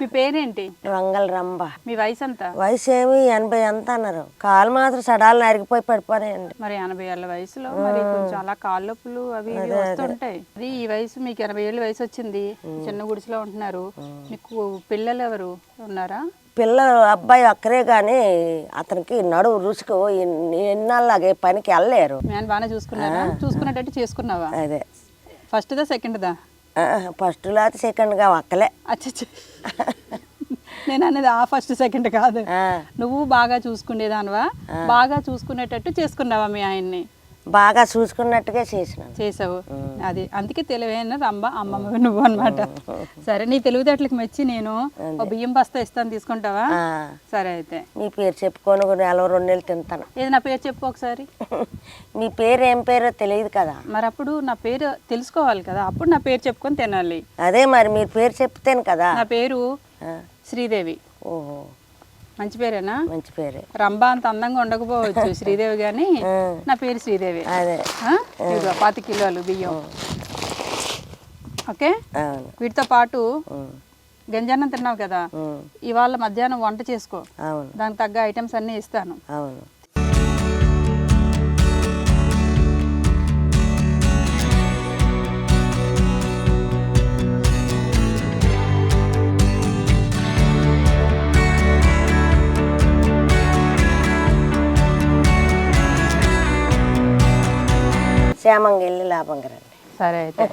మీ పేరేంటి? వంగల రంబ మీ వయసు ఎంత వయసు ఏమి ఎనభై ఎంత అన్నారు. కాలు మాత్రం సడాలు నరిగిపోయి పడిపోయాయండి. మరి ఎనభై ఏళ్ళ వయసులో? మరి కొంచెం అలా కాళ్ళ నొప్పులు అవి ఇవి వస్తుంటాయి. అది ఈ వయసు మీకు ఎనభై ఏళ్ళ వయసు వచ్చింది. చిన్న గుడిసెలో ఉంటున్నారు. మీకు పిల్లలు ఎవరు ఉన్నారా? పిల్లలు అబ్బాయి ఒక్కరే కానీ అతనికి నడువు రుసుకు ఎన్నాళ్ళగే పనికి వెళ్ళలేరు. ఆయన బాగానే చూసుకున్నారా? చూసుకునేటట్టు చేసుకున్నావా? అదే. ఫస్ట్ దా సెకండ్ దా? ఫస్ట్ లేకపోతే సెకండ్గా ఒక్కలే. అచ్చచ్చ. నేను అనేది ఆ ఫస్ట్ సెకండ్ కాదు. నువ్వు బాగా చూసుకునేదానివా? బాగా చూసుకునేటట్టు చేసుకున్నావా మీ ఆయన్ని? బాగా చూసుకున్నట్టుగా చేసినాను. చేసావు. అది అందుకే తెలివైన రంబ అమ్మమ్మ నువ్వు అన్నమాట. సరే నీ తెలివితేటలకు మెచ్చి నేను బియ్యం బస్తా ఇస్తాను తీసుకుంటావా? సరే అయితే. మీ పేరు చెప్పుకొని నెల రెండు నెలలు తింటాను. ఏది నా పేరు చెప్పు ఒకసారి. మీ పేరు ఏం పేరో తెలియదు కదా. మరి అప్పుడు నా పేరు తెలుసుకోవాలి కదా. అప్పుడు నా పేరు చెప్పుకొని తినాలి. అదే మరి మీరు పేరు చెప్తేను కదా. నా పేరు శ్రీదేవి. ఓహో. మంచి పేరేనా? మంచి పేరే. రంభ అంత అందంగా ఉండకపోవచ్చు శ్రీదేవి ఆ, నా పేరు శ్రీదేవి. అదే? ఇదిగో పాతి కిలోలు బియ్యం. ఓకే? వీటితో పాటు గంజన్నం తిన్నావు కదా? ఇవాళ మధ్యాహ్నం వంట చేసుకో. దానికి తగ్గ ఐటమ్స్ అన్నీ ఇస్తాను. అవును. క్షేమంగా వెళ్ళి లాభంగా రండి సరే అయితే.